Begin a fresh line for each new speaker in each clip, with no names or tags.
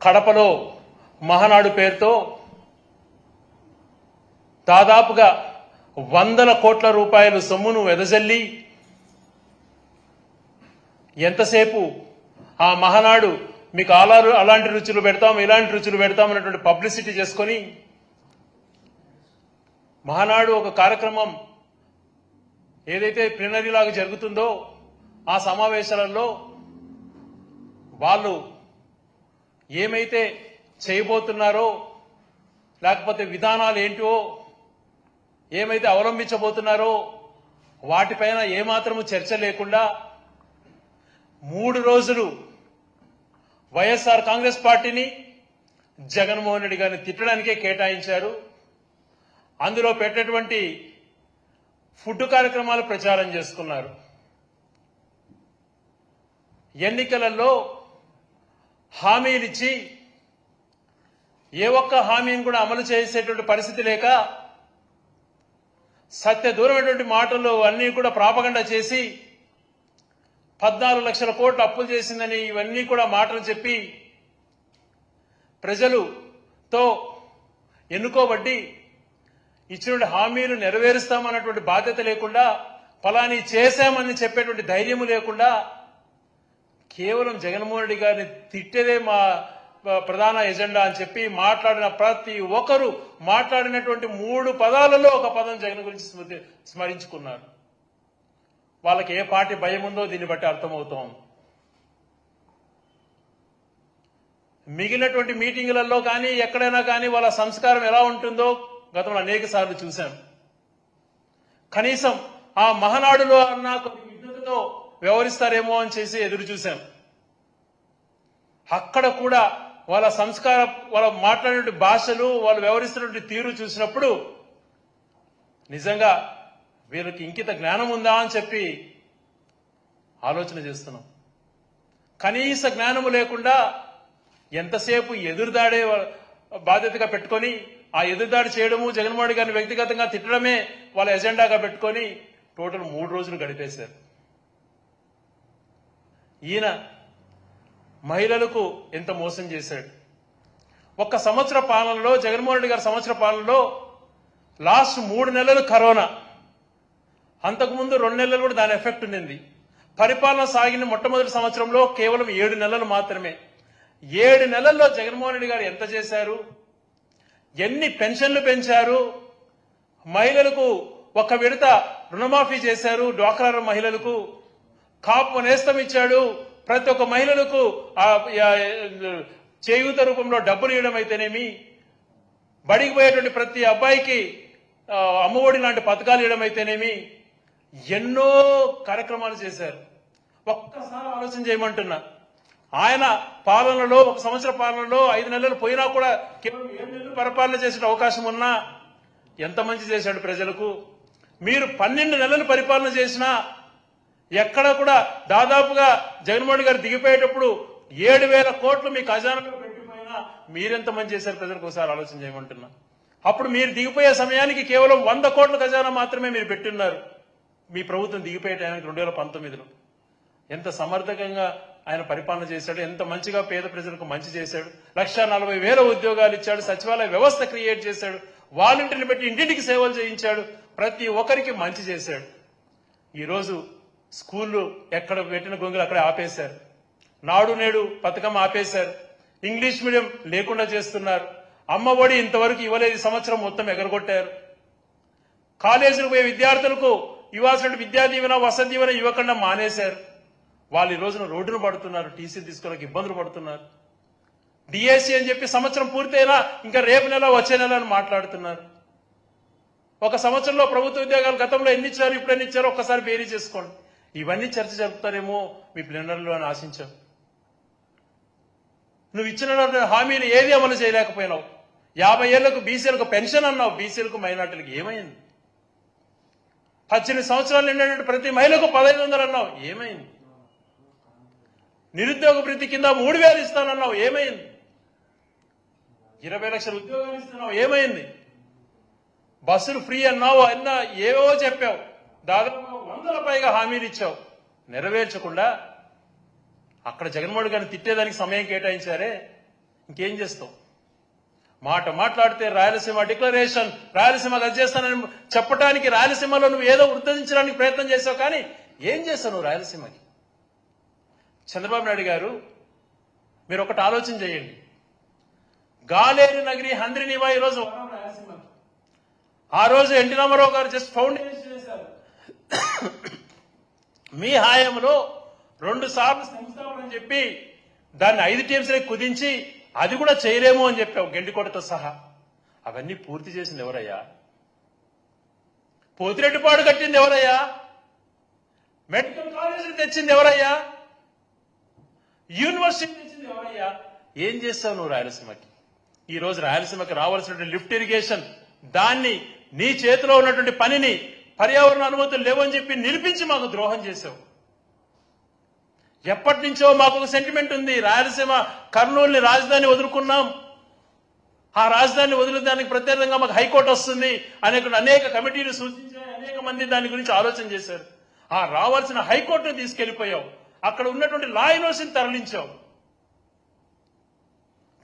కడపలో మహానాడు పేరుతో దాదాపుగా వందల కోట్ల రూపాయలు సొమ్మును వెదజల్లి ఎంతసేపు ఆ మహానాడు మీకు అలా అలాంటి రుచులు పెడతాం ఇలాంటి రుచులు పెడతాం అన్నటువంటి పబ్లిసిటీ చేసుకొని మహానాడు ఒక కార్యక్రమం ఏదైతే ప్లీనరీ లాగా జరుగుతుందో ఆ సమావేశాలలో వాళ్ళు ఏమైతే చేయబోతున్నారో లేకపోతే విధానాలు ఏంటో ఏమైతే అవలంబించబోతున్నారో వాటిపైన ఏమాత్రము చర్చ లేకుండా మూడు రోజులు వైఎస్ఆర్ కాంగ్రెస్ పార్టీని జగన్మోహన్ రెడ్డి గారిని తిట్టడానికే కేటాయించారు. అందులో పెట్టినటువంటి ఫుడ్ కార్యక్రమాలు ప్రచారం చేసుకున్నారు. ఎన్నికలలో హామీలిచ్చి ఏ ఒక్క హామీని కూడా అమలు చేసేటువంటి పరిస్థితి లేక సత్య దూరమైనటువంటి మాటలు అన్నీ కూడా ప్రాపగండ చేసి పద్నాలుగు లక్షల కోట్లు అప్పులు చేసిందని ఇవన్నీ కూడా మాటలు చెప్పి ప్రజలుతో ఎన్నుకోబట్టి ఇచ్చినటువంటి హామీలు నెరవేరుస్తామన్నటువంటి బాధ్యత లేకుండా ఫలాని చేశామని చెప్పేటువంటి ధైర్యము లేకుండా కేవలం జగన్మోహన్ రెడ్డి గారిని తిట్టేదే మా ప్రధాన ఎజెండా అని చెప్పి మాట్లాడిన ప్రతి ఒక్కరు మాట్లాడినటువంటి మూడు పదాలలో ఒక పదం జగన్ గురించి స్మృతి- స్మరించుకున్నారు. వాళ్ళకి ఏ పార్టీ భయం ఉందో దీన్ని బట్టి అర్థమవుతాం. మిగిలినటువంటి మీటింగులలో కానీ ఎక్కడైనా కానీ వాళ్ళ సంస్కారం ఎలా ఉంటుందో గతంలో అనేక సార్లు చూశాం. కనీసం ఆ మహనాడులో అన్న కొన్ని విజ్ఞతతో వ్యవహరిస్తారేమో అని చేసి ఎదురు చూశాం. అక్కడ కూడా వాళ్ళ సంస్కార వాళ్ళ మాట్లాడే భాషలు వాళ్ళు వ్యవహరిస్తున్నటువంటి తీరు చూసినప్పుడు నిజంగా వీళ్ళకి ఇంకిత జ్ఞానం ఉందా అని చెప్పి ఆలోచన చేస్తున్నాం. కనీస జ్ఞానము లేకుండా ఎంతసేపు ఎదురుదాడే బాధ్యతగా పెట్టుకొని ఆ ఎదురుదాడి చేయడము జగన్మోహన్ గారిని వ్యక్తిగతంగా తిట్టడమే వాళ్ళ ఎజెండాగా పెట్టుకొని టోటల్ మూడు రోజులు గడిపేశారు. ఈయన మహిళలకు ఎంత మోసం చేశాడు? ఒక్క సంవత్సర పాలనలో జగన్మోహన్ రెడ్డి గారి సంవత్సర పాలనలో లాస్ట్ మూడు నెలలు కరోనా. అంతకుముందు రెండు నెలలు కూడా దాని ఎఫెక్ట్ ఉండింది. పరిపాలన సాగిన మొట్టమొదటి సంవత్సరంలో కేవలం ఏడు నెలలు మాత్రమే. ఏడు నెలల్లో జగన్మోహన్ రెడ్డి గారు ఎంత చేశారు? ఎన్ని పెన్షన్లు పెంచారు? మహిళలకు ఒక విడత రుణమాఫీ చేశారు డ్వాక్రా మహిళలకు. కాపు నేస్తం ఇచ్చాడు. ప్రతి ఒక్క మహిళలకు చేయూత రూపంలో డబ్బులు ఇవ్వడం అయితేనేమి? బడికి పోయేటువంటి ప్రతి అబ్బాయికి అమ్మఒడి లాంటి పథకాలు ఇవ్వడం అయితేనేమి? ఎన్నో కార్యక్రమాలు చేశారు. ఒక్కసారి ఆలోచన చేయమంటున్నా. ఆయన పాలనలో ఒక సంవత్సర పాలనలో ఐదు నెలలు పోయినా కూడా కేవలం ఏడు నెలలు పరిపాలన చేసే అవకాశం ఉన్నా ఎంత మంచి చేశాడు ప్రజలకు? మీరు పన్నెండు నెలలు పరిపాలన చేసినా ఎక్కడ కూడా దాదాపుగా జగన్మోహన్ గారు దిగిపోయేటప్పుడు ఏడు వేల కోట్లు మీ ఖజానాలో పెట్టిపోయినా మీరెంత మంది చేశారు ప్రజలకు ఒకసారి ఆలోచన చేయమంటున్నా. అప్పుడు మీరు దిగిపోయే సమయానికి కేవలం వంద కోట్ల ఖజానా మాత్రమే మీరు పెట్టున్నారు. మీ ప్రభుత్వం దిగిపోయే టైంకి రెండు వేల పంతొమ్మిదిలో. ఎంత సమర్థకంగా ఆయన పరిపాలన చేశాడు ఎంత మంచిగా పేద ప్రజలకు మంచి చేశాడు లక్ష నలభై వేల ఉద్యోగాలు ఇచ్చాడు సచివాలయ వ్యవస్థ క్రియేట్ చేశాడు వాలంటీర్లు పెట్టి ఇంటింటికి సేవలు చేయించాడు ప్రతి ఒక్కరికి మంచి చేశాడు. ఈరోజు స్కూళ్ళు ఎక్కడ పెట్టిన గొంగులు అక్కడ ఆపేశారు. నాడు నేడు పథకం ఆపేశారు. ఇంగ్లీష్ మీడియం లేకుండా చేస్తున్నారు. అమ్మ ఒడి ఇంతవరకు ఇవ్వలేదు సంవత్సరం మొత్తం ఎగరగొట్టారు. కాలేజీలకు పోయే విద్యార్థులకు ఇవ్వాల్సిన విద్యా దీవెన వసతి దీవెన ఇవ్వకుండా మానేశారు. వాళ్ళు ఈ రోజున రోడ్డును పడుతున్నారు టీసీ తీసుకోవడానికి ఇబ్బందులు పడుతున్నారు. డిఎస్సి అని చెప్పి సంవత్సరం పూర్తయినా ఇంకా రేపు నెల వచ్చే నెల అని మాట్లాడుతున్నారు. ఒక సంవత్సరంలో ప్రభుత్వ ఉద్యోగాలు గతంలో ఎన్ని ఇచ్చారు ఇప్పుడు ఎన్ని ఇచ్చారో ఒక్కసారి బేరీ చేసుకోండి. ఇవన్నీ చర్చ జరుపుతారేమో మీ ప్లీనరీలో అని ఆశించావు నువ్వు ఇచ్చిన హామీలు ఏది అమలు చేయలేకపోయినావు. యాభై ఏళ్ళకు బీసీలకు పెన్షన్ అన్నావు. బీసీలకు మైనార్టీలకు ఏమైంది? పద్దెనిమిది సంవత్సరాలు నిండినటువంటి ప్రతి మహిళకు పదహైదు వందలు అన్నావు. ఏమైంది? నిరుద్యోగ వృత్తి కింద మూడు వేలు ఇస్తానన్నావు. ఏమైంది? ఇరవై లక్షల ఉద్యోగాలు ఇస్తున్నావు. ఏమైంది? బస్సులు ఫ్రీ అన్నావు అన్నా ఏవో చెప్పావు. దాదాపు వందల పైగా హామీలు ఇచ్చావు. నెరవేర్చకుండా అక్కడ జగన్మోహన్ గారిని తిట్టేదానికి సమయం కేటాయించారే. ఇంకేం చేస్తావు? మాట మాట్లాడితే రాయలసీమ డిక్లరేషన్ రాయలసీమ రద్దు చేస్తానని చెప్పడానికి రాయలసీమలో నువ్వు ఏదో ఉద్ధరించడానికి ప్రయత్నం చేసావు కానీ ఏం చేస్తావు నువ్వు రాయలసీమకి? చంద్రబాబు నాయుడు గారు మీరు ఒకటి ఆలోచన చేయండి. గాలేరు నగరి హంద్రినివా ఈరోజు రోజు రాయలసీమ ఆ రోజు ఎన్టీ రామారావు గారు జస్ట్ ఫౌండేషన్ మీ హాయంలో రెండు సార్లు సంస్థాపన చెప్పి దాన్ని ఐదు టీమ్స్ కుదించి అది కూడా చేయలేము అని చెప్పావు గెండికోటతో సహా. అవన్నీ పూర్తి చేసింది ఎవరయ్యా? పోతిరెడ్డిపాడు కట్టింది ఎవరయ్యా? మెడికల్ కాలేజీని తెచ్చింది ఎవరయ్యా? యూనివర్సిటీ తెచ్చింది ఎవరయ్యా? ఏం చేస్తావు నువ్వు రాయలసీమకి? ఈ రోజు రాయలసీమకి రావాల్సినటువంటి లిఫ్ట్ ఇరిగేషన్ దాన్ని నీ చేతిలో ఉన్నటువంటి పనిని పర్యావరణ అనుమతులు లేవని చెప్పి నిలిపించి మాకు ద్రోహం చేసావు ఎప్పటి నుంచో మాకు ఒక సెంటిమెంట్ ఉంది. రాయలసీమ కర్నూలుని రాజధాని వదులుకున్నాం. ఆ రాజధాని వదిలేదానికి ప్రత్యేకంగా మాకు హైకోర్టు వస్తుంది అనే అనేక కమిటీలు సూచించాయి. అనేక మంది దాని గురించి ఆలోచన చేశారు. ఆ రావాల్సిన హైకోర్టును తీసుకెళ్ళిపోయావు. అక్కడ ఉన్నటువంటి లా యూనివర్సిటీని తరలించావు.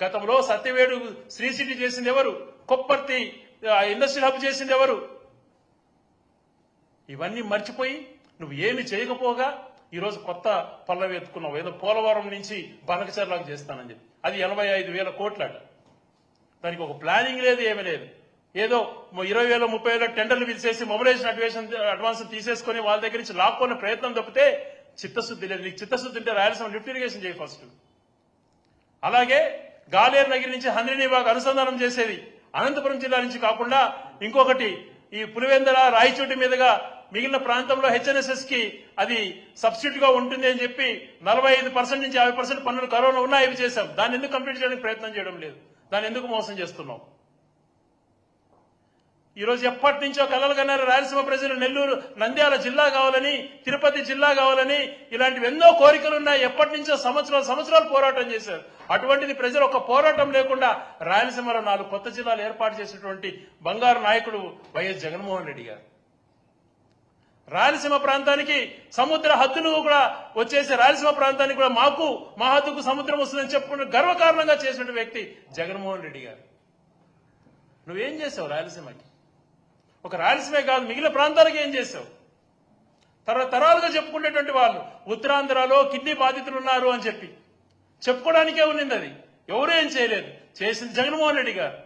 గతంలో సత్యవేడు శ్రీ సిటీ చేసింది ఎవరు? కొప్పర్తి ఆ, ఇండస్ట్రియల్ హబ్ చేసింది ఎవరు? ఇవన్నీ మర్చిపోయి నువ్వు ఏమి చేయకపోగా ఈరోజు కొత్త పల్లవి ఎత్తుకున్నావు. ఏదో పోలవరం నుంచి బనకచర్లకు చేస్తానని చెప్పి. అది ఎనభై ఐదు వేల కోట్లట. దానికి ఒక ప్లానింగ్ లేదు ఏమీ లేదు. ఏదో ఇరవై వేల ముప్పై వేల టెండర్లు పిలిచేసి మొబిలైజేషన్ అడ్వేషన్ అడ్వాన్స్ తీసేసుకుని వాళ్ళ దగ్గర నుంచి లాక్కునే ప్రయత్నం తప్పితే చిత్తశుద్ధి లేదు. నీకు చిత్తశుద్ధి ఉంటే రాయలసీమ లిఫ్ట్ ఇరిగేషన్ చేయి ఫస్ట్ అలాగే గాలేరు నగిరి నుంచి హంద్రినీబాగ్ అనుసంధానం చేసేది అనంతపురం జిల్లా నుంచి కాకుండా ఇంకొకటి ఈ పులివెందల రాయచోటి మీదుగా మిగిలిన ప్రాంతంలో హెచ్ఎన్ఎస్ఎస్కి అది సబ్సిడీ గా ఉంటుంది అని చెప్పి నలభై ఐదు పర్సెంట్ నుంచి యాభై పర్సెంట్ పన్నులు కరోనా ఉన్నా అవి చేశాం. దాన్ని ఎందుకు కంప్లీట్ చేయడానికి ప్రయత్నం చేయడం లేదు. దాన్ని ఎందుకు మోసం చేస్తున్నాం? ఈరోజు ఎప్పటి నుంచో కలలు కన్నారు రాయలసీమ ప్రజలు నెల్లూరు నంద్యాల జిల్లా కావాలని తిరుపతి జిల్లా కావాలని ఇలాంటివి ఎన్నో కోరికలు ఉన్నాయి. ఎప్పటి నుంచో సంవత్సరాలు సంవత్సరాలు పోరాటం చేశారు. అటువంటిది ప్రజలు ఒక పోరాటం లేకుండా రాయలసీమలో నాలుగు కొత్త జిల్లాలు ఏర్పాటు చేసినటువంటి బంగారు నాయకుడు వైఎస్ జగన్మోహన్ రెడ్డి గారు. రాయలసీమ ప్రాంతానికి సముద్ర హద్దును కూడా వచ్చేసి రాయలసీమ ప్రాంతానికి కూడా మాకు మా హద్దుకు సముద్రం వస్తుందని చెప్పుకున్న గర్వకారణంగా చేసిన వ్యక్తి జగన్మోహన్ రెడ్డి గారు. నువ్వేం చేసావు రాయలసీమకి? ఒక రాయలసీమే కాదు మిగిలిన ప్రాంతాలకు ఏం చేసావు? తరతరాలుగా చెప్పుకునేటువంటి వాళ్ళు ఉత్తరాంధ్రలో కిడ్నీ బాధితులు ఉన్నారు అని చెప్పి. చెప్పుకోవడానికే ఉన్నింది అది. ఎవరు ఏం చేయలేదు. చేసింది జగన్మోహన్ రెడ్డి గారు.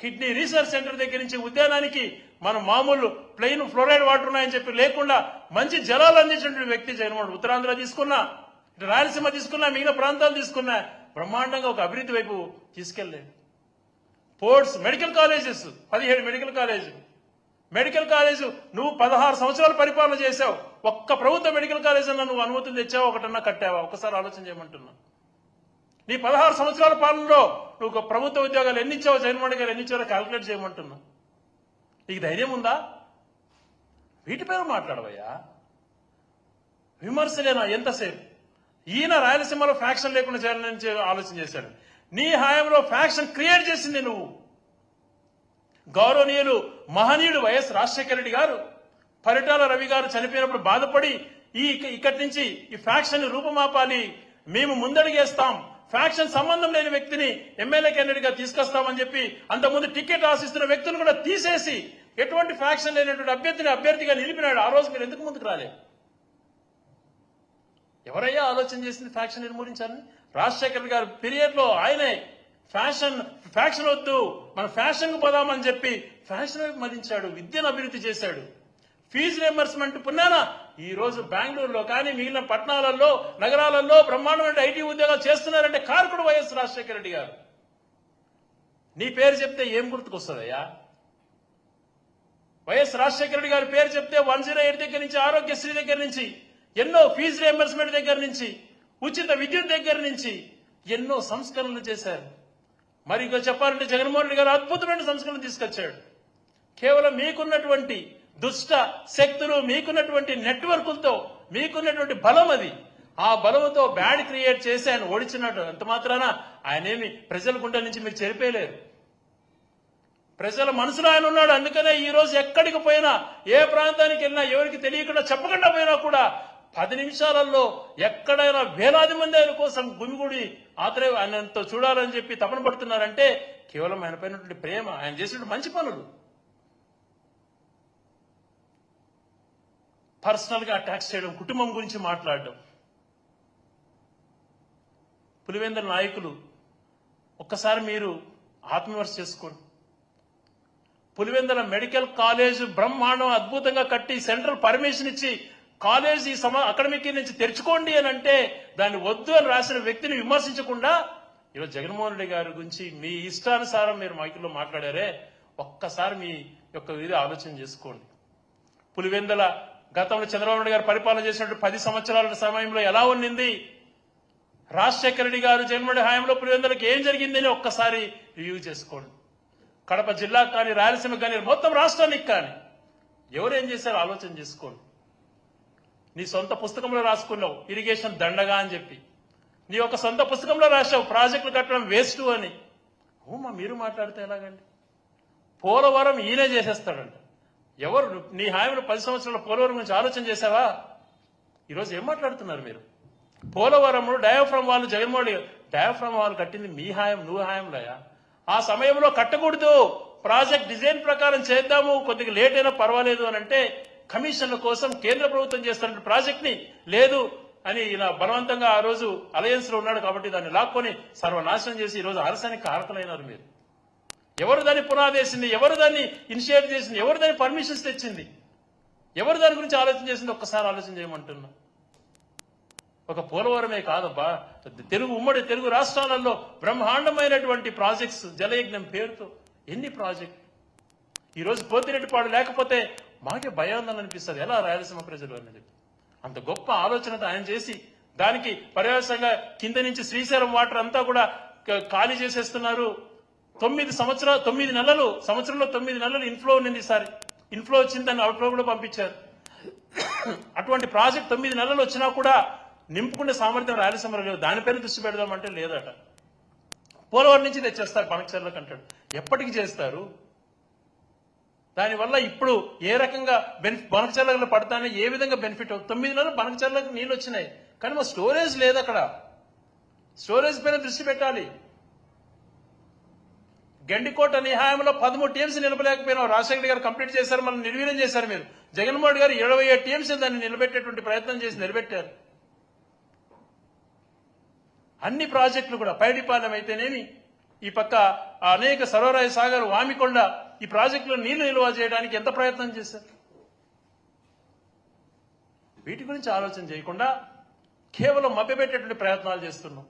కిడ్నీ రీసెర్చ్ సెంటర్ దగ్గర నుంచి ఉద్యానానికి మన మామూలు ప్లెయిన్ ఫ్లోరైడ్ వాటర్ ఉన్నాయని చెప్పి లేకుండా మంచి జలాలు అందించినటువంటి వ్యక్తి జగన్మోహన్ ఉత్తరాంధ్ర తీసుకున్నా ఇటు రాయలసీమ తీసుకున్నా మిగిలిన ప్రాంతాలు తీసుకున్నా బ్రహ్మాండంగా ఒక అభివృద్ధి వైపు తీసుకెళ్ళలేదు. పోర్ట్స్ మెడికల్ కాలేజెస్ పదిహేడు మెడికల్ కాలేజ్ మెడికల్ కాలేజ్ నువ్వు పదహారు సంవత్సరాలు పరిపాలన చేశావు. ఒక్క ప్రభుత్వ మెడికల్ కాలేజ్ అన్న నువ్వు అనుమతులు తెచ్చావు ఒకటన్నా కట్టావా? ఒకసారి ఆలోచన చేయమంటున్నా. నీ పదహారు సంవత్సరాల పాలనలో నువ్వు ఒక ప్రభుత్వ ఉద్యోగాలు ఎన్ని ఇచ్చావో జగన్మోహన్ గారు ఎన్ని ఇచ్చావో క్యాల్కులేట్ చేయమంటున్నా. నీకు ధైర్యం ఉందా? వీటిపైన మాట్లాడవయ్యా. విమర్శలేనా ఎంతసేపు. ఈయన రాయలసీమలో ఫ్యాక్షన్ లేకుండా చేయాలని ఆలోచన చేశాడు. నీ హాయంలో ఫ్యాక్షన్ క్రియేట్ చేసింది నువ్వు. గౌరవనీయులు మహనీయుడు వైఎస్ రాజశేఖర రెడ్డి గారు పరిటాల రవి గారు చనిపోయినప్పుడు బాధపడి ఈ ఇక్కడి నుంచి ఈ ఫ్యాక్షన్ రూపమాపాలి. మేము ముందడిగేస్తాం. ఫ్యాక్షన్ సంబంధం లేని వ్యక్తిని ఎమ్మెల్యే క్యాండిడేట్గా తీసుకొస్తామని చెప్పి అంతకుముందు టికెట్ ఆశిస్తున్న వ్యక్తులను కూడా తీసేసి ఎటువంటి ఫ్యాక్షన్ లేనటువంటి అభ్యర్థిని అభ్యర్థిగా నిలిపినాడు. ఆ రోజు మీరు ఎందుకు ముందుకు రాలేదు? ఎవరయ్యా ఆలోచన చేసింది ఫ్యాక్షన్ నిర్మూలించాలని? రాజశేఖర్ గారు పీరియడ్లో ఆయనే ఫ్యాషన్ ఫ్యాక్షన్ వద్దు మన ఫ్యాషన్కు పోదామని చెప్పి ఫ్యాషన్ వైపు మదించాడు విద్యను అభివృద్ధి చేశాడు. ఫీజు రియంబర్స్మెంట్ పున్నానా? ఈ రోజు బెంగళూరులో కానీ మిగిలిన పట్టణాలలో నగరాలలో బ్రహ్మాండమైన ఐటీ ఉద్యోగాలు చేస్తున్నారంటే కారకుడు వైఎస్ రాజశేఖర రెడ్డి గారు. నీ పేరు చెప్తే ఏం గుర్తుకొస్తుందయ్యా? వైఎస్ రాజశేఖర రెడ్డి గారి పేరు చెప్తే వన్ జీరో ఎయిట్ దగ్గర నుంచి ఆరోగ్యశ్రీ దగ్గర నుంచి ఎన్నో ఫీజు రియంబర్స్మెంట్ దగ్గర నుంచి ఉచిత విద్యుత్ దగ్గర నుంచి ఎన్నో సంస్కరణలు చేశారు. మరి ఇక చెప్పాలంటే జగన్మోహన్ రెడ్డి గారు అద్భుతమైన సంస్కరణలు తీసుకొచ్చాడు. కేవలం మీకున్నటువంటి దుష్ట శక్తులు మీకున్నటువంటి నెట్వర్కులతో మీకున్నటువంటి బలం అది. ఆ బలంతో బ్యాడ్ క్రియేట్ చేసి ఆయన ఓడించినట్టు. అంత మాత్రాన ఆయనేమి ప్రజల గుండె నుంచి మీరు చెరిపేయలేరు. ప్రజల మనసులో ఆయన ఉన్నాడు. అందుకనే ఈ రోజు ఎక్కడికి పోయినా ఏ ప్రాంతానికి వెళ్ళినా ఎవరికి తెలియకుండా చెప్పకుండా పోయినా కూడా పది నిమిషాలలో ఎక్కడైనా వేలాది మంది ఆయన కోసం గుమిగుడి ఆత్రే ఆయనతో చూడాలని చెప్పి తపన పడుతున్నారంటే కేవలం ఆయన పైనటువంటి ప్రేమ ఆయన చేసినటువంటి మంచి పనులు. పర్సనల్గా అటాక్ చేయడం కుటుంబం గురించి మాట్లాడడం. పులివెందుల నాయకులు ఒక్కసారి మీరు ఆత్మవిమర్శ చేసుకోండి. పులివెందుల మెడికల్ కాలేజ్ బ్రహ్మాండం అద్భుతంగా కట్టి సెంట్రల్ పర్మిషన్ ఇచ్చి కాలేజ్ ఈ సమ అకాడమిక్ నుంచి తెరుచుకోండి అని అంటే దాన్ని వద్దు అని రాసిన వ్యక్తిని విమర్శించకుండా ఈరోజు జగన్మోహన్ రెడ్డి గారి గురించి మీ ఇష్టానుసారం మీరు మైకుల్లో మాట్లాడారే ఒక్కసారి మీ యొక్క ఇది ఆలోచన చేసుకోండి. పులివెందుల గతంలో చంద్రబాబు నాయుడు గారు పరిపాలన చేసినట్టు పది సంవత్సరాల సమయంలో ఎలా ఉండింది రాజశేఖర రెడ్డి గారు జగన్మోహన్ హయాంలో పులివెందులకు ఏం జరిగిందని ఒక్కసారి రివ్యూ చేసుకోండి. కడప జిల్లా కానీ రాయలసీమ కానీ మొత్తం రాష్ట్రానికి కానీ ఎవరు ఏం చేశారో ఆలోచన చేసుకోండి. నీ సొంత పుస్తకంలో రాసుకున్నావు ఇరిగేషన్ దండగా అని చెప్పి. నీ యొక్క సొంత పుస్తకంలో రాశావు ప్రాజెక్టులు కట్టడం వేస్ట్ అని. ఓమా మీరు మాట్లాడితే ఎలాగండి? పోలవరం ఈయనే చేసేస్తాడంట. ఎవరు? నీ హామీలో పది సంవత్సరాల పోలవరం గురించి ఆలోచన చేశావా? ఈరోజు ఏం మాట్లాడుతున్నారు మీరు? పోలవరంలో డయాఫ్రమ్ వాళ్ళు జగన్మోహన్ డయాఫ్రమ్ వాళ్ళు కట్టింది మీ హాయం నువ్వు హాయంలోయా ఆ సమయంలో కట్టకూడదు. ప్రాజెక్ట్ డిజైన్ ప్రకారం చేద్దాము. కొద్దిగా లేట్ అయినా పర్వాలేదు అని అంటే కమిషన్ల కోసం కేంద్ర ప్రభుత్వం చేస్తున్న ప్రాజెక్ట్ని లేదు అని ఇలా బలవంతంగా ఆ రోజు అలయన్స్లో ఉన్నాడు కాబట్టి దాన్ని లాక్కొని సర్వనాశనం చేసి ఈ రోజు ఆలస్యానికి కారకులైనారు మీరు. ఎవరు దాన్ని పునాదేసింది? ఎవరు దాన్ని ఇనిషియేట్ చేసింది? ఎవరు దాన్ని పర్మిషన్స్ తెచ్చింది? ఎవరు దాని గురించి ఆలోచన చేసింది? ఒక్కసారి ఆలోచన చేయమంటున్నా. ఒక పోలవరమే కాదబ్బా. తెలుగు ఉమ్మడి తెలుగు రాష్ట్రాలలో బ్రహ్మాండమైనటువంటి ప్రాజెక్ట్స్ జలయజ్ఞం పేరుతో ఎన్ని ప్రాజెక్ట్? ఈ రోజు పోతిరెడ్డిపాడు లేకపోతే మాకే భయాందోళన అనిపిస్తుంది ఎలా రాయలసీమ ప్రజలు అని చెప్పి అంత గొప్ప ఆలోచనతో ఆయన చేసి దానికి పర్యవసంగా కింద నుంచి శ్రీశైలం వాటర్ అంతా కూడా ఖాళీ చేసేస్తున్నారు. తొమ్మిది సంవత్సరాలు తొమ్మిది నెలలు సంవత్సరంలో తొమ్మిది నెలలు ఇన్ఫ్లో ఉన్నింది ఈసారి ఇన్ఫ్లో వచ్చింది అవుట్ఫ్లో కూడా పంపించారు. అటువంటి ప్రాజెక్ట్ తొమ్మిది నెలలు వచ్చినా కూడా నింపుకునే సామర్థ్యం రాయలసీమలో లేదు. దానిపైన దృష్టి పెడదామంటే లేదట. పోలవరం నుంచి తెచ్చేస్తారు పనకచర్లకు అంటాడు. ఎప్పటికి చేస్తారు? దానివల్ల ఇప్పుడు ఏ రకంగా బెనిఫిట్ బనకచర్లకు పడతానే ఏ విధంగా బెనిఫిట్ తొమ్మిది నెలలు బనకచర్లకు నీళ్ళు వచ్చినాయి. కానీ మా స్టోరేజ్ లేదు అక్కడ. స్టోరేజ్ పైన దృష్టి పెట్టాలి. గండికోట నిహాయంలో పదమూడు టీమ్స్ నిలబలేకపోయినా రాజశేఖర గారు కంప్లీట్ చేశారు మనం నిర్వీర్యం చేశారు మీరు. జగన్మోహన్ గారు ఇరవై ఏడు టీమ్స్ దాన్ని నిలబెట్టేటువంటి ప్రయత్నం చేసి నిలబెట్టారు. అన్ని ప్రాజెక్టులు కూడా పైడిపాలెం అయితేనేమి ఈ పక్క అనేక సరోరాయ సాగర్ వామికొండ ఈ ప్రాజెక్టులో నీళ్ళు నిల్వ చేయడానికి ఎంత ప్రయత్నం చేశారు? వీటి గురించి ఆలోచన చేయకుండా కేవలం మభ్యపెట్టేటువంటి ప్రయత్నాలు చేస్తున్నాం.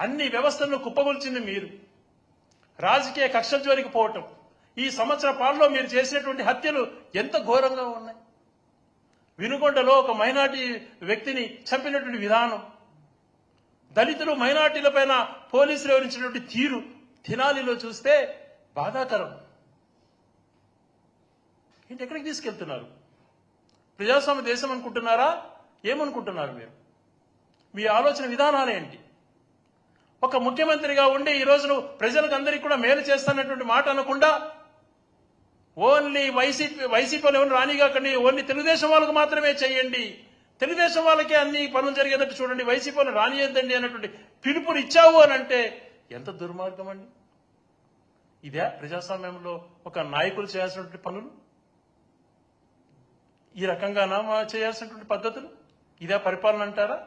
అన్ని వ్యవస్థలను కుప్పగొల్చింది మీరు. రాజకీయ కక్ష జోలికి పోవటం. ఈ సంవత్సర పాలలో మీరు చేసినటువంటి హత్యలు ఎంత ఘోరంగా ఉన్నాయి? వినుకొండలో ఒక మైనార్టీ వ్యక్తిని చంపినటువంటి విధానం. దళితులు మైనార్టీల పైన పోలీసులు వివరించినటువంటి తీరు తినాలిలో చూస్తే బాధాకరం. ఏంటి ఎక్కడికి తీసుకెళ్తున్నారు? ప్రజాస్వామ్య దేశం అనుకుంటున్నారా? ఏమనుకుంటున్నారు మీరు? మీ ఆలోచన విధానాలు ఏంటి? ఒక ముఖ్యమంత్రిగా ఉండి ఈ రోజు నువ్వు ప్రజలకు అందరికీ కూడా మేలు చేస్తానటువంటి మాట అనకుండా ఓన్లీ వైసీపీ వైసీపీలో ఎవరు కానీ ఓన్లీ తెలుగుదేశం వాళ్ళకు మాత్రమే చేయండి. తెలుగుదేశం వాళ్ళకే అన్ని పనులు జరిగేటట్టు చూడండి వైసీపీలో రానియద్దండి అన్నటువంటి పిలుపుని ఇచ్చావు అని అంటే ఎంత దుర్మార్గం అండి. ఇదే ప్రజాస్వామ్యంలో ఒక నాయకులు చేయాల్సినటువంటి పనులు? ఈ రకంగానా చేయాల్సినటువంటి పద్ధతులు? ఇదే పరిపాలన అంటారా?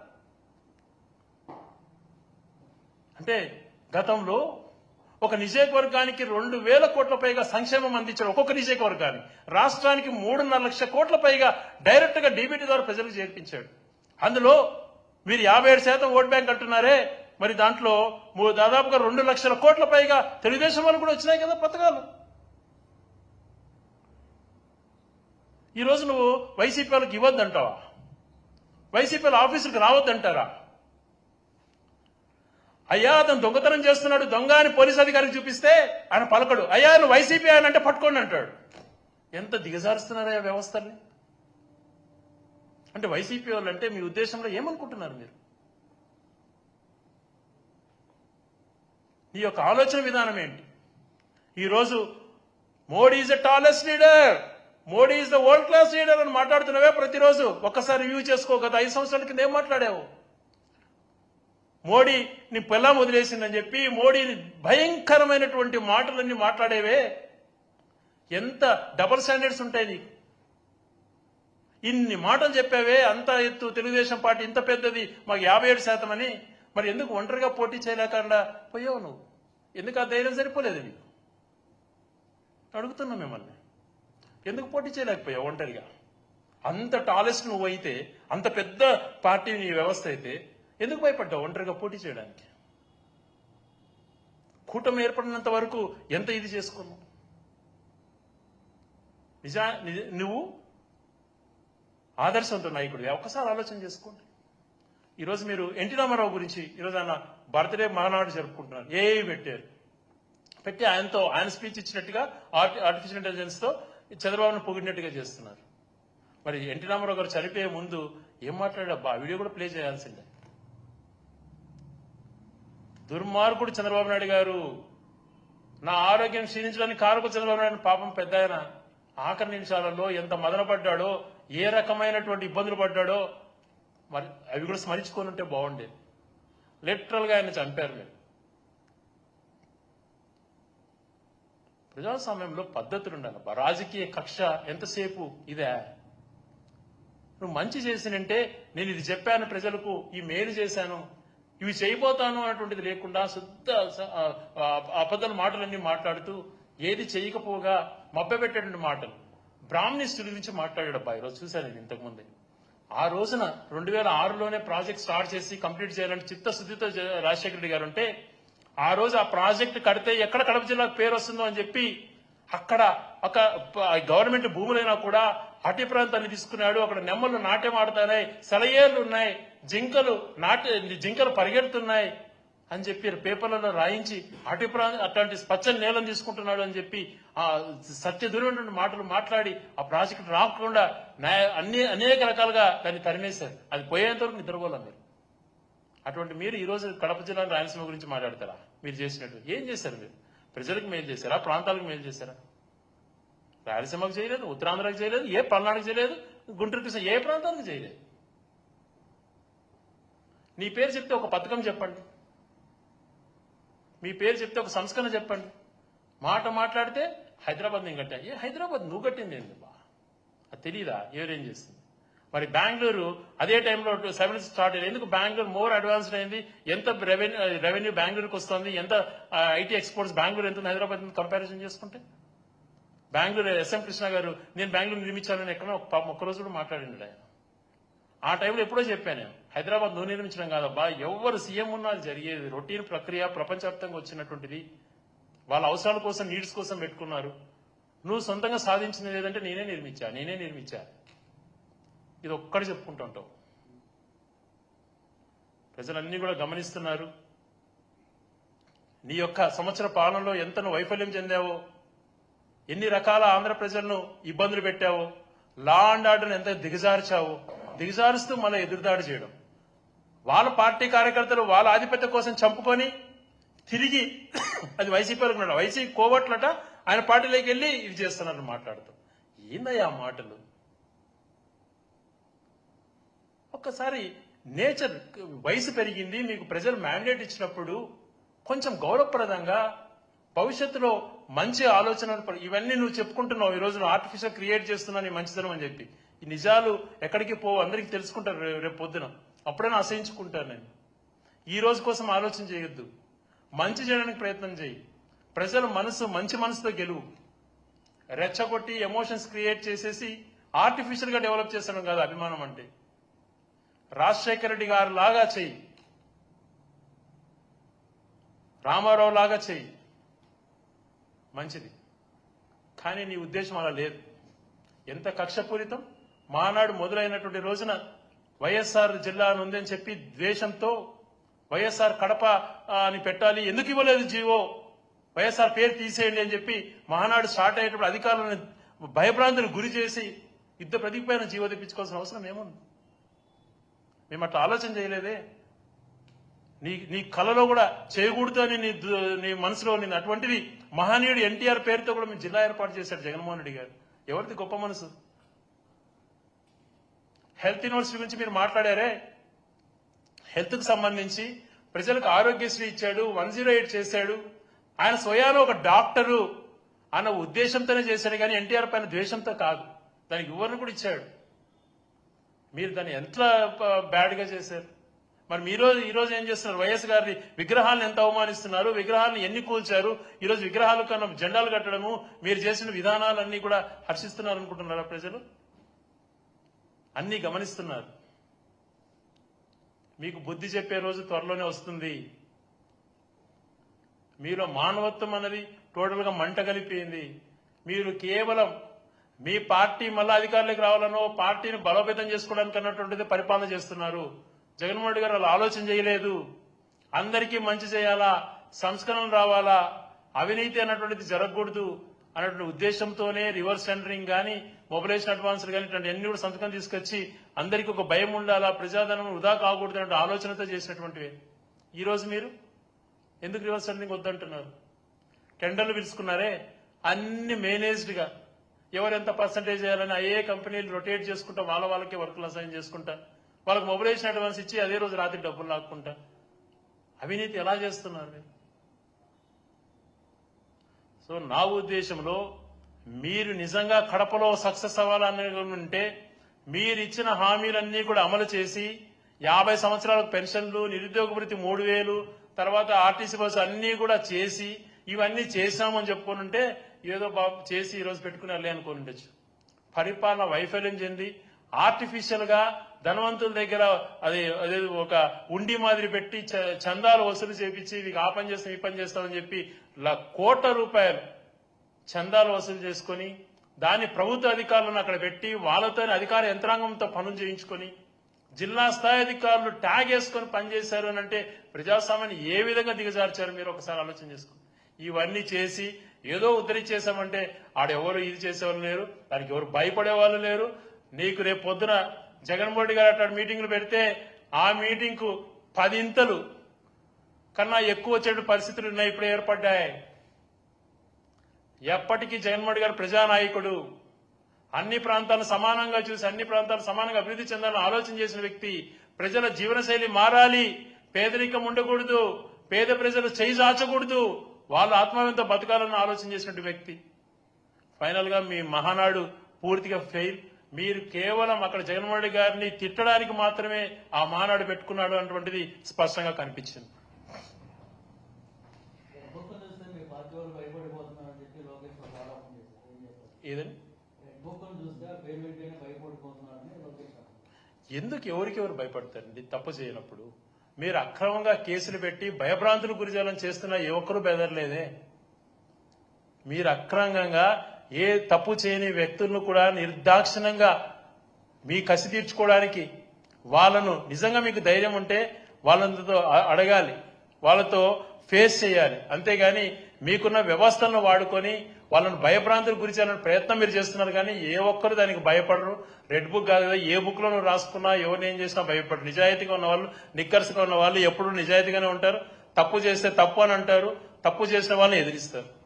అంటే గతంలో ఒక నియోజకవర్గానికి రెండు వేల కోట్ల పైగా సంక్షేమం అందించారు ఒక్కొక్క నియోజకవర్గానికి రాష్ట్రానికి మూడున్నర లక్షల కోట్ల పైగా డైరెక్ట్గా డీబీటీ ద్వారా ప్రజలకు చేర్పించాడు. అందులో మీరు యాభై ఏడు శాతం ఓట్ బ్యాంక్ అంటున్నారే మరి దాంట్లో దాదాపుగా రెండు లక్షల కోట్ల పైగా తెలుగుదేశం వాళ్ళు కూడా వచ్చినాయి కదా పథకాలు. ఈ రోజు నువ్వు వైసీపీ వాళ్ళకి ఇవ్వద్దంటావా? వైసీపీ ఆఫీసులకు రావద్దంటారా? అయ్యా అతను దొంగతనం చేస్తున్నాడు దొంగ అని పోలీస్ అధికారికి చూపిస్తే ఆయన పలకడు. అయ్యా నువ్వు వైసీపీ ఆయన అంటే పట్టుకోండి అంటాడు. ఎంత దిగజారుస్తున్నారా వ్యవస్థల్ని? అంటే వైసీపీ వాళ్ళు అంటే మీ ఉద్దేశంలో ఏమనుకుంటున్నారు మీరు? ఈ యొక్క ఆలోచన విధానం ఏంటి? ఈరోజు Modi is a tallest leader Modi is the world class leader అని మాట్లాడుతున్నావే ప్రతిరోజు. ఒక్కసారి రివ్యూ చేసుకో గత ఐదు సంవత్సరాల కింద ఏం మాట్లాడావు? మోడీ నీ పిల్లం వదిలేసిందని చెప్పి మోడీని భయంకరమైనటువంటి మాటలన్నీ మాట్లాడేవే. ఎంత డబల్ స్టాండర్డ్స్ ఉంటాయి నీకు? ఇన్ని మాటలు చెప్పావే అంత ఎత్తు తెలుగుదేశం పార్టీ ఇంత పెద్దది మాకు యాభై ఏడు శాతం అని. మరి ఎందుకు ఒంటరిగా పోటీ చేయలేకుండా పోయావు నువ్వు? ఎందుకు ఆ ధైర్యం సరిపోలేదు నీకు? అడుగుతున్నా మిమ్మల్ని. ఎందుకు పోటీ చేయలేకపోయావు ఒంటరిగా? అంత టాలెస్ట్ నువ్వు అయితే అంత పెద్ద పార్టీ నీ వ్యవస్థ అయితే ఎందుకు భయపడ్డావు? ఒంటరిగా పోటీ చేయడానికి. కూటమి ఏర్పడినంత వరకు ఎంత ఇది చేసుకున్నావు? నిజా నువ్వు ఆదర్శవంత నాయకుడు ఒక్కసారి ఆలోచన చేసుకోండి. ఈరోజు మీరు ఎన్టీ రామారావు గురించి ఈరోజు ఆయన బర్త్డే మహానాడు జరుపుకుంటున్నారు. ఏ పెట్టారు. పెట్టి ఆయనతో ఆయన స్పీచ్ ఇచ్చినట్టుగా ఆర్టి ఆర్టిఫిషియల్ ఇంటెలిజెన్స్తో చంద్రబాబును పొగిడినట్టుగా చేస్తున్నారు. మరి ఎన్టీ రామారావు గారు చనిపోయే ముందు ఏం మాట్లాడబ్బా వీడియో కూడా ప్లే చేయాల్సిందే. దుర్మార్గుడు చంద్రబాబు నాయుడు గారు నా ఆరోగ్యం క్షీణించడానికి కారకు చంద్రబాబు నాయుడు పాపం పెద్ద ఆయన. ఆఖరి నిమిషాలలో ఎంత మదనపడ్డాడో ఏ రకమైనటువంటి ఇబ్బందులు పడ్డాడో మరి అవి కూడా స్మరించుకొని ఉంటే బాగుండేది లిటరల్గా ఆయన చంపారు మీరు. ప్రజాస్వామ్యంలో పద్ధతులు ఉండాలి రాజకీయ కక్ష ఎంతసేపు ఇదే? నువ్వు మంచి చేసినంటే నేను ఇది చెప్పాను ప్రజలకు ఈ మేలు చేశాను. ఇవి చేయబోతాను అన్నటువంటిది లేకుండా శుద్ధ స- మాటలన్నీ మాట్లాడుతూ ఏది చేయకపోగా మభ్యపెట్టేటువంటి మాటలు. బ్రాహ్మణిస్తుడి గురించి మాట్లాడాడు అబ్బా ఈరోజు చూశాను నేను ఇంతకుముందే. ఆ రోజున రెండు వేల ఆరులోనే ప్రాజెక్ట్ స్టార్ట్ చేసి కంప్లీట్ చేయాలని చిత్తశుద్ధితో రాజశేఖర రెడ్డి గారు ఉంటే ఆ రోజు ఆ ప్రాజెక్ట్ కడితే ఎక్కడ కడప జిల్లాకు పేరు వస్తుందో అని చెప్పి అక్కడ ఒక గవర్నమెంట్ భూములైనా కూడా అటవీ ప్రాంతాన్ని తీసుకున్నాడు. అక్కడ నెమ్మలు నాట్యం ఆడుతున్నాయి సెలయేర్లు ఉన్నాయి. జింకలు నాట్య జింకలు పరిగెడుతున్నాయి అని చెప్పి పేపర్లలో రాయించి అటు ప్రాంతం అట్లాంటి పచ్చని నేలను తీసుకుంటున్నాడు అని చెప్పి ఆ సత్య దూరమైనటువంటి మాటలు మాట్లాడి ఆ ప్రాజెక్ట్ రాకుండా అన్ని అనేక రకాలుగా దాన్ని తరిమేశారు. అది పోయేంత వరకు నిద్రపోలేదు మీరు అటువంటి మీరు ఈ రోజు కడప జిల్లా రాయలసీమ గురించి మాట్లాడతారా? మీరు చేసినట్టు. ఏం చేశారు మీరు? ప్రజలకు మేలు చేశారా? ప్రాంతాలకు మేలు చేశారా? రాయలసీమకు చేయలేదు ఉత్తరాంధ్రకు చేయలేదు ఏ పల్నాడుకు చేయలేదు గుంటూరు ఏ ప్రాంతానికి చేయలేదు? నీ పేరు చెప్తే ఒక పథకం చెప్పండి. మీ పేరు చెప్తే ఒక సంస్కరణ చెప్పండి. మాట మాట్లాడితే హైదరాబాద్ నేను కట్టా. ఏ హైదరాబాద్ నువ్వు కట్టింది ఏంది బా? అది తెలియదా ఎవరేం చేస్తుంది మరి బెంగళూరు అదే టైంలో సెవెన్ స్టార్ట్ అయ్యింది. ఎందుకు బెంగళూరు మోర్ అడ్వాన్స్డ్ అయింది? ఎంత రెవెన్యూ రెవెన్యూ బెంగళూరుకి వస్తుంది? ఎంత ఐటీ ఎక్స్పోర్ట్స్ బెంగళూరు ఎంత హైదరాబాద్ కంపారిజన్ చేసుకుంటే? బెంగళూరు ఎస్ఎం కృష్ణ గారు నేను బెంగళూరు నిర్మించాలని ఎక్కడ ఒక్క రోజు కూడా మాట్లాడిండు ఆయన. ఆ టైంలో ఎప్పుడో చెప్పాను నేను హైదరాబాద్ నువ్వు నిర్మించడం కాదబ్బా ఎవరు సీఎం ఉన్నా జరిగేది రొటీన్ ప్రక్రియ ప్రపంచవ్యాప్తంగా వచ్చినటువంటిది. వాళ్ళ అవసరాల కోసం నీడ్స్ కోసం పెట్టుకున్నారు. నువ్వు సొంతంగా సాధించింది లేదంటే నేనే నిర్మించా నేనే నిర్మించా. ఇది ఒక్కటి చెప్పుకుంటుంటావు ప్రజలన్నీ కూడా గమనిస్తున్నారు. నీ యొక్క సంవత్సర పాలనలో ఎంత నువ్వు వైఫల్యం చెందావో ఎన్ని రకాల ఆంధ్ర ప్రజలను ఇబ్బందులు పెట్టావో లా అండ్ ఆర్డర్ ఎంత దిగజార్చావో దిగజారుస్తూ మన ఎదురుదాడి చేయడం. వాళ్ళ పార్టీ కార్యకర్తలు వాళ్ళ ఆధిపత్యం కోసం చంపుకొని తిరిగి అది వైసీపీలకు ఉన్నాడు వైసీపీ కోవట్లట ఆయన పార్టీలోకి వెళ్ళి ఇది చేస్తున్నారు మాట్లాడుతూ. ఏందయ్యా మాటలు? ఒక్కసారి నేచర్ వయసు పెరిగింది మీకు ప్రజలు మ్యాండేట్ ఇచ్చినప్పుడు కొంచెం గౌరవప్రదంగా భవిష్యత్తులో మంచి ఆలోచనలు ఇవన్నీ నువ్వు చెప్పుకుంటున్నావు ఈ రోజు ఆర్టిఫిషియల్ క్రియేట్ చేస్తున్నా నీ మంచితనం అని చెప్పి. ఈ నిజాలు ఎక్కడికి పోవు అందరికీ తెలుసుకుంటారు రేపు పొద్దున. అప్పుడైనా అసహించుకుంటాను నేను. ఈ రోజు కోసం ఆలోచన చేయొద్దు. మంచి చేయడానికి ప్రయత్నం చేయి. ప్రజల మనసు మంచి మనసుతో గెలువు. రెచ్చగొట్టి ఎమోషన్స్ క్రియేట్ చేసేసి ఆర్టిఫిషియల్గా డెవలప్ చేసడం కాదు అభిమానం అంటే. రాజశేఖర రెడ్డి గారు లాగా చెయ్యి రామారావు లాగా చెయ్యి మంచిది. కానీ నీ ఉద్దేశం అలా లేదు. ఎంత కక్షపూరితం? మానాడు మొదలైనటువంటి రోజున వైఎస్ఆర్ జిల్లా ఉందని చెప్పి ద్వేషంతో వైఎస్ఆర్ కడప అని పెట్టాలి. ఎందుకు ఇవ్వలేదు జీవో? వైఎస్ఆర్ పేరు తీసేయండి అని చెప్పి మహానాడు స్టార్ట్ అయ్యేటప్పుడు అధికారులను భయభ్రాంతులు గురి చేసి యుద్ధ ప్రతిపైన జీవో తెప్పించుకోవాల్సిన అవసరం ఏముంది? మేము అట్లా ఆలోచన చేయలేదే. నీ నీ కళలో కూడా చేయకూడదు అని నీ దు- నీ మనసులో నేను అటువంటిది మహనీయుడు ఎన్టీఆర్ పేరుతో కూడా మీ జిల్లా ఏర్పాటు చేశాడు జగన్మోహన్ రెడ్డి గారు. ఎవరిది గొప్ప మనసు? హెల్త్ యూనివర్సిటీ గురించి మీరు మాట్లాడారే? హెల్త్కు సంబంధించి ప్రజలకు ఆరోగ్యశ్రీ ఇచ్చాడు వన్ జీరో ఎయిట్ చేశాడు. ఆయన స్వయాన ఒక డాక్టరు అన్న ఉద్దేశంతోనే చేశాడు కానీ ఎన్టీఆర్ పైన ద్వేషంతో కాదు. దానికి వివరణ కూడా ఇచ్చాడు. మీరు దాన్ని ఎంత బ్యాడ్గా చేశారు? మరి మీరు ఈరోజు ఏం చేస్తున్నారు? వైఎస్ గారిని విగ్రహాలను ఎంత అవమానిస్తున్నారు? విగ్రహాలను ఎన్ని కూల్చారు? ఈరోజు విగ్రహాలు కన్నా జెండాలు కట్టడము మీరు చేసిన విధానాలన్నీ కూడా హర్షిస్తున్నారు అనుకుంటున్నారా ప్రజలు? అన్ని గమనిస్తున్నారు. మీకు బుద్ధి చెప్పే రోజు త్వరలోనే వస్తుంది. మీలో మానవత్వం అన్నది టోటల్గా మంట కలిపింది మీరు కేవలం మీ పార్టీ మళ్ళీ అధికారులకు రావాలనో పార్టీని బలోపేతం చేసుకోవడానికి అన్నటువంటిది పరిపాలన చేస్తున్నారు. జగన్మోహన్ రెడ్డి గారు అలా ఆలోచన చేయలేదు. అందరికీ మంచి చేయాలా? సంస్కరణలు రావాలా? అవినీతి అన్నటువంటిది జరగకూడదు. అన్నటువంటి ఉద్దేశంతోనే రివర్స్ టెండరింగ్ కానీ మొబిలైజేషన్ అడ్వాన్స్ కానీ ఇటువంటి అన్ని కూడా సంతకం తీసుకొచ్చి అందరికీ ఒక భయం ఉండాలా ప్రజాధనం వృధా కాకూడదు అనే ఆలోచనతో చేసినటువంటివి. ఈ రోజు మీరు? ఎందుకు రివర్స్ టెండరింగ్ వద్దంటున్నారు? టెండర్లు పిలుచుకున్నారే? అన్ని మేనేజ్డ్గా. ఎవరు ఎంత పర్సంటేజ్ చేయాలని ఏ కంపెనీలు రొటేట్ చేసుకుంటా వాళ్ళ వాళ్ళకే వర్కులు అసైన్ చేసుకుంటా వాళ్ళకి మొబిలైజేషన్ అడ్వాన్స్ ఇచ్చి అదే రోజు రాత్రి డబ్బులు లాక్కుంటా. అవినీతి ఎలా చేస్తున్నారు మీరు? సో నా ఉద్దేశంలో మీరు నిజంగా కడపలో సక్సెస్ అవ్వాలని ఉంటే మీరు ఇచ్చిన హామీలన్నీ కూడా అమలు చేసి యాభై సంవత్సరాలకు పెన్షన్లు నిరుద్యోగ వృత్తి మూడు వేలు తర్వాత ఆర్టీసీ బస్సు అన్నీ కూడా చేసి ఇవన్నీ చేశామని చెప్పుకొని ఉంటే ఏదో బాబు చేసి ఈరోజు పెట్టుకుని వెళ్ళి అనుకోనుండొచ్చు పరిపాలన వైఫల్యం చెంది ఆర్టిఫిషియల్గా ధనవంతుల దగ్గర అది అదే ఒక ఉండి మాదిరి పెట్టి చ- చందాలు వసూలు చేపించి ఇవి ఆ పని చేస్తాం ఈ పని చేస్తామని చెప్పి ల- కోట్ల రూపాయలు చందాలు వసూలు చేసుకొని దాన్ని ప్రభుత్వ అధికారులను అక్కడ పెట్టి వాళ్ళతో అధికార యంత్రాంగంతో పనులు చేయించుకొని జిల్లా స్థాయి అధికారులు ట్యాగ్ వేసుకొని పనిచేశారు అని అంటే ప్రజాస్వామ్యాన్ని ఏ విధంగా దిగజార్చారు మీరు ఒకసారి ఆలోచన చేసుకోండి ఇవన్నీ చేసి ఏదో ఉద్ధరించేసామంటే ఆడెవరు ఇది చేసేవాళ్ళు లేరు దానికి ఎవరు భయపడే వాళ్ళు లేరు నీకు రేపు పొద్దున జగన్మోహన్ గారు అట్లాంటి మీటింగ్లు పెడితే ఆ మీటింగ్కు పదింతలు కన్నా ఎక్కువ వచ్చే పరిస్థితులు ఉన్నాయి ఇప్పుడు ఏర్పడ్డాయి. ఎప్పటికీ జగన్మోహన్ గారు ప్రజానాయకుడు. అన్ని ప్రాంతాలను సమానంగా చూసి అన్ని ప్రాంతాలు సమానంగా అభివృద్ధి చెందాలని ఆలోచన చేసిన వ్యక్తి. ప్రజల జీవనశైలి మారాలి. పేదరికం ఉండకూడదు. పేద ప్రజలు చేయిజాచకూడదు వాళ్ళ ఆత్మవ్యంతో బతకాలని ఆలోచన చేసినటువంటి వ్యక్తి. ఫైనల్గా మీ మహానాడు పూర్తిగా ఫెయిల్ మీరు కేవలం అక్కడ జగన్మోహన్ రెడ్డి గారిని తిట్టడానికి మాత్రమే ఆ మానాడు పెట్టుకున్నాడు అన్నటువంటిది స్పష్టంగా కనిపించింది.
ఏదండి?
ఎందుకు ఎవరికి ఎవరు భయపడతారండి? తప్పు చేయనప్పుడు. మీరు అక్రమంగా కేసులు పెట్టి భయభ్రాంతులు గురి చేయాలని చేస్తున్నా ఏ ఒక్కరూ బెదర్లేదే. మీరు అక్రమంగా ఏ తప్పు చేయని వ్యక్తులను కూడా నిర్దాక్షిణంగా మీ కసి తీర్చుకోవడానికి వాళ్ళను నిజంగా మీకు ధైర్యం ఉంటే వాళ్ళతో అడగాలి. వాళ్ళతో ఫేస్ చేయాలి. అంతేగాని మీకున్న వ్యవస్థలను వాడుకొని వాళ్ళని భయభ్రాంతులకు గురి చేయాలని ప్రయత్నం మీరు చేస్తున్నారు కానీ ఏ ఒక్కరు దానికి భయపడరు. రెడ్ బుక్ కాదు కదా ఏ బుక్లో నువ్వు రాసుకున్నా ఎవరిని ఏం చేసినా భయపడరు. నిజాయితీగా ఉన్న వాళ్ళు నిక్కర్సుగా ఉన్న వాళ్ళు ఎప్పుడు నిజాయితీగానే ఉంటారు. తప్పు చేస్తే తప్పు అని అంటారు. తప్పు చేసిన వాళ్ళని ఎదిరిస్తారు.